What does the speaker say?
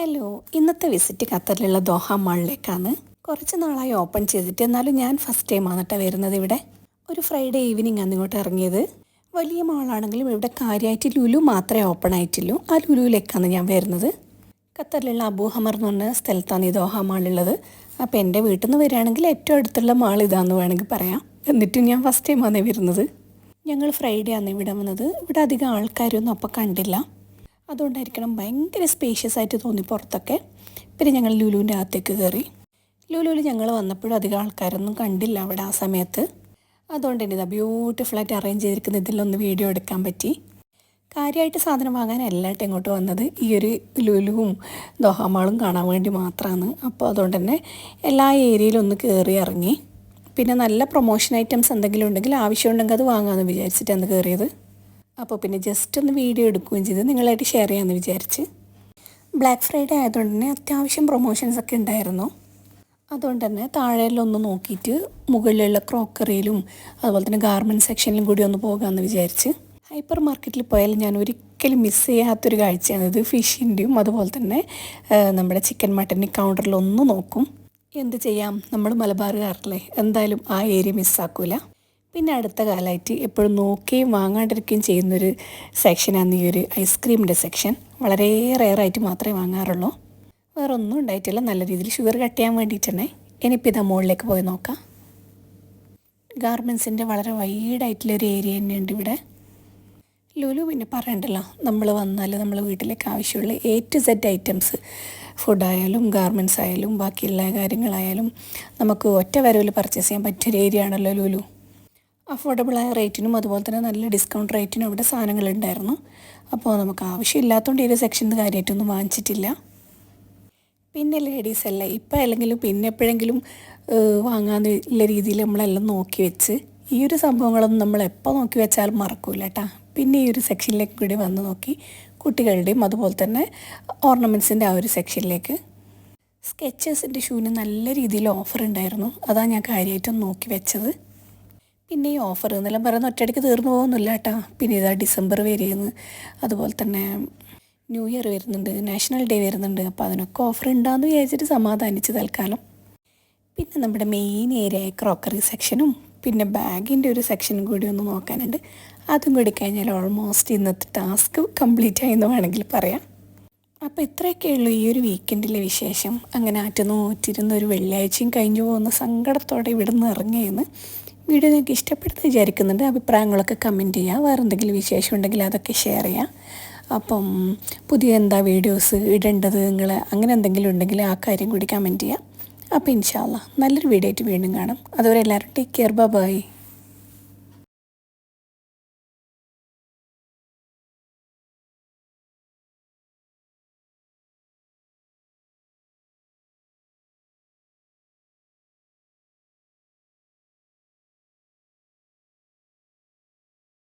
Hello ഇന്നത്തെ visit ഖത്തറിലുള്ള Doha മാളിലേക്കാണ് കുറച്ച് നാളായി ഓപ്പൺ ചെയ്തിട്ട് എന്നാലും ഞാൻ ഫസ്റ്റ് ടൈമാണ് കേട്ടോ വരുന്നത് ഇവിടെ. ഒരു ഫ്രൈഡേ ഈവനിങ് ആണ് ഇങ്ങോട്ട് ഇറങ്ങിയത്. വലിയ മാളാണെങ്കിലും ഇവിടെ കാര്യമായിട്ട് ലുലു മാത്രമേ ഓപ്പൺ ആയിട്ടുള്ളൂ. ആ ലുലുവിലേക്കാണ് ഞാൻ വരുന്നത്. ഖത്തറിലുള്ള അബൂഹമർ എന്ന് പറഞ്ഞ സ്ഥലത്താണ് ഈ ദോഹ മാളുള്ളത് അപ്പോൾ എന്റെ വീട്ടിൽ നിന്ന് വരികയാണെങ്കിൽ ഏറ്റവും അടുത്തുള്ള മാൾ ഇതാണെന്ന് വേണമെങ്കിൽ പറയാം. എന്നിട്ടും ഞാൻ ഫസ്റ്റ് ടൈം ആണ് വരുന്നത്. ഞങ്ങൾ ഫ്രൈഡേ ആണ് ഇവിടെ വന്നത്. ഇവിടെ അധികം ആൾക്കാരൊന്നും അപ്പോൾ കണ്ടില്ല. അതുകൊണ്ടായിരിക്കണം ഭയങ്കര സ്പേഷ്യസ് ആയിട്ട് തോന്നി പുറത്തൊക്കെ. പിന്നെ ഞങ്ങൾ ലുലുവിന്റെ അകത്തേക്ക് കയറി. ലുലുവിൽ ഞങ്ങൾ വന്നപ്പോഴും അധികം ആൾക്കാരൊന്നും കണ്ടില്ല അവിടെ ആ സമയത്ത്. അതുകൊണ്ട് തന്നെ ഇതാ ബ്യൂട്ടിഫുള്ളായിട്ട് അറേഞ്ച് ചെയ്തിരിക്കുന്ന ഇതിലൊന്ന് വീഡിയോ എടുക്കാൻ പറ്റി. കാര്യമായിട്ട് സാധനം വാങ്ങാനല്ലായിട്ട് ഇങ്ങോട്ട് വന്നത് ഈ ഒരു ലുലുവും ദോഹാമാളും കാണാൻ വേണ്ടി മാത്രമാണ് അപ്പോൾ അതുകൊണ്ട് തന്നെ എല്ലാ ഏരിയയിലും ഒന്ന് കയറി ഇറങ്ങി. പിന്നെ നല്ല പ്രൊമോഷൻ ഐറ്റംസ് എന്തെങ്കിലും ഉണ്ടെങ്കിൽ ആവശ്യമുണ്ടെങ്കിൽ അത് വാങ്ങാമെന്ന് വിചാരിച്ചിട്ടാണ് കയറിയത്. അപ്പോൾ പിന്നെ ജസ്റ്റ് ഒന്ന് വീഡിയോ എടുക്കുകയും ചെയ്ത്. നിങ്ങളായിട്ട് ഷെയർ ചെയ്യാമെന്ന് വിചാരിച്ച്. ബ്ലാക്ക് ഫ്രൈഡേ ആയതുകൊണ്ട് തന്നെ അത്യാവശ്യം പ്രൊമോഷൻസ് ഒക്കെ ഉണ്ടായിരുന്നു. അതുകൊണ്ട് തന്നെ താഴെയിലൊന്ന് നോക്കിയിട്ട് മുകളിലുള്ള ക്രോക്കറിയിലും അതുപോലെ തന്നെ ഗാർമെന്റ് സെക്ഷനിലും കൂടി ഒന്ന് പോകാമെന്ന് വിചാരിച്ച്. ഹൈപ്പർ മാർക്കറ്റിൽ പോയാൽ ഞാൻ ഒരിക്കലും മിസ് ചെയ്യാത്തൊരു കാഴ്ചയാണ് ഇത്. ഫിഷിന്റെയും അതുപോലെ തന്നെ നമ്മുടെ ചിക്കൻ മട്ടന്റെ കൗണ്ടറിലൊന്ന് നോക്കും. എന്ത് ചെയ്യാം? നമ്മൾ മലബാറുകാരല്ലേ. എന്തായാലും ആ ഏരിയ മിസ്സാക്കൂല പിന്നെ അടുത്ത കാലമായിട്ട് എപ്പോഴും നോക്കുകയും വാങ്ങാണ്ടിരിക്കുകയും ചെയ്യുന്നൊരു സെക്ഷനാണ് ഈ ഒരു ഐസ്ക്രീമിന്റെ സെക്ഷൻ വളരെ റെയറായിട്ട് മാത്രമേ വാങ്ങാറുള്ളൂ. വേറെ ഒന്നും ഉണ്ടായിട്ടില്ല. നല്ല രീതിയിൽ ഷുഗർ കട്ട് ചെയ്യാൻ വേണ്ടിയിട്ടാണ്. ഇനിയിപ്പോൾ ഇതാ മുകളിലേക്ക് പോയി നോക്കാം. ഗാർമെൻസിന്റെ വളരെ വൈഡായിട്ടുള്ളൊരു ഏരിയ തന്നെയുണ്ട് ഇവിടെ. ലുലു പിന്നെ പറയണ്ടല്ലോ. നമ്മൾ വന്നാൽ നമ്മൾ വീട്ടിലേക്ക് ആവശ്യമുള്ള എ ടു സെഡ് ഐറ്റംസ് ഫുഡായാലും ഗാർമെന്റ്സ് ആയാലും ബാക്കിയുള്ള കാര്യങ്ങളായാലും നമുക്ക് ഒറ്റ വരവിൽ പർച്ചേസ് ചെയ്യാൻ പറ്റിയൊരു ഏരിയ ആണല്ലോ ലുലു. അഫോർഡബിളായ റേറ്റിനും അതുപോലെ തന്നെ നല്ല ഡിസ്കൗണ്ട് റേറ്റിനും അവിടെ സാധനങ്ങളുണ്ടായിരുന്നു. അപ്പോൾ നമുക്ക് ആവശ്യമില്ലാത്തതുകൊണ്ട് ഈ ഒരു സെക്ഷനിൽ കാര്യമായിട്ടൊന്നും വാങ്ങിച്ചിട്ടില്ല. പിന്നെ ലേഡീസ് അല്ല ഇപ്പം അല്ലെങ്കിൽ പിന്നെ എപ്പോഴെങ്കിലും വാങ്ങാന്നുള്ള രീതിയിൽ നമ്മളെല്ലാം നോക്കി വെച്ച് ഈ ഒരു സംഭവങ്ങളൊന്നും നമ്മൾ എപ്പോൾ നോക്കി വെച്ചാലും മറക്കൂല കേട്ടാ പിന്നെ ഈ ഒരു സെക്ഷനിലേക്ക് കൂടി വന്ന് നോക്കി കുട്ടികളുടെയും അതുപോലെ തന്നെ ഓർണമെന്റ്സിന്റെ ആ ഒരു സെക്ഷനിലേക്ക് സ്കെച്ചേഴ്സിന്റെ ഷൂവിന് നല്ല രീതിയിൽ ഓഫർ ഉണ്ടായിരുന്നു. അതാണ് ഞാൻ കാര്യമായിട്ടും നോക്കി വെച്ചത്. പിന്നെ ഈ ഓഫർ എന്നെല്ലാം പറയുന്ന ഒറ്റയടിക്ക് തീർന്നു പോകുന്നില്ല കേട്ടോ. പിന്നെ ഇതാ ഡിസംബർ വരെയെന്ന് അതുപോലെ തന്നെ ന്യൂ ഇയർ വരുന്നുണ്ട് നാഷണൽ ഡേ വരുന്നുണ്ട്. അപ്പോൾ അതിനൊക്കെ ഓഫർ ഉണ്ടാകുന്ന വിചാരിച്ചിട്ട് സമാധാനിച്ച് തൽക്കാലം. പിന്നെ നമ്മുടെ മെയിൻ ഏരിയ ക്രോക്കറി സെക്ഷനും പിന്നെ ബാഗിന്റെ ഒരു സെക്ഷനും കൂടി ഒന്ന് നോക്കാനുണ്ട്. അതും കൂടി കഴിഞ്ഞാൽ ഓൾമോസ്റ്റ് ഇന്നത്തെ ടാസ്ക് കംപ്ലീറ്റ് ആയെന്ന് വേണമെങ്കിൽ പറയാം. അപ്പോൾ ഇത്രയൊക്കെ ഉള്ളൂ ഈ ഒരു വീക്കെൻഡിലെ വിശേഷം. അങ്ങനെ ആറ്റുനോറ്റിരുന്ന ഒരു വെള്ളിയാഴ്ചയും കഴിഞ്ഞു പോകുന്ന സങ്കടത്തോടെ ഇവിടെ നിന്ന് ഇറങ്ങിയെന്ന് വീഡിയോ നിങ്ങൾക്ക് ഇഷ്ടപ്പെടുന്ന വിചാരിക്കുന്നുണ്ട്. അഭിപ്രായങ്ങളൊക്കെ കമന്റ് ചെയ്യുക വേറെ എന്തെങ്കിലും വിശേഷം ഉണ്ടെങ്കിൽ അതൊക്കെ ഷെയർ ചെയ്യാം. അപ്പം പുതിയ എന്താ വീഡിയോസ് ഇടേണ്ടത് നിങ്ങൾ അങ്ങനെ എന്തെങ്കിലും ഉണ്ടെങ്കിൽ ആ കാര്യം കൂടി കമന്റ് ചെയ്യാം. അപ്പോൾ ഇൻഷാല്ല നല്ലൊരു വീഡിയോ ആയിട്ട് വീണ്ടും കാണാം. അതുവരെ എല്ലാവരും ടേക്ക് കെയർ ബൈ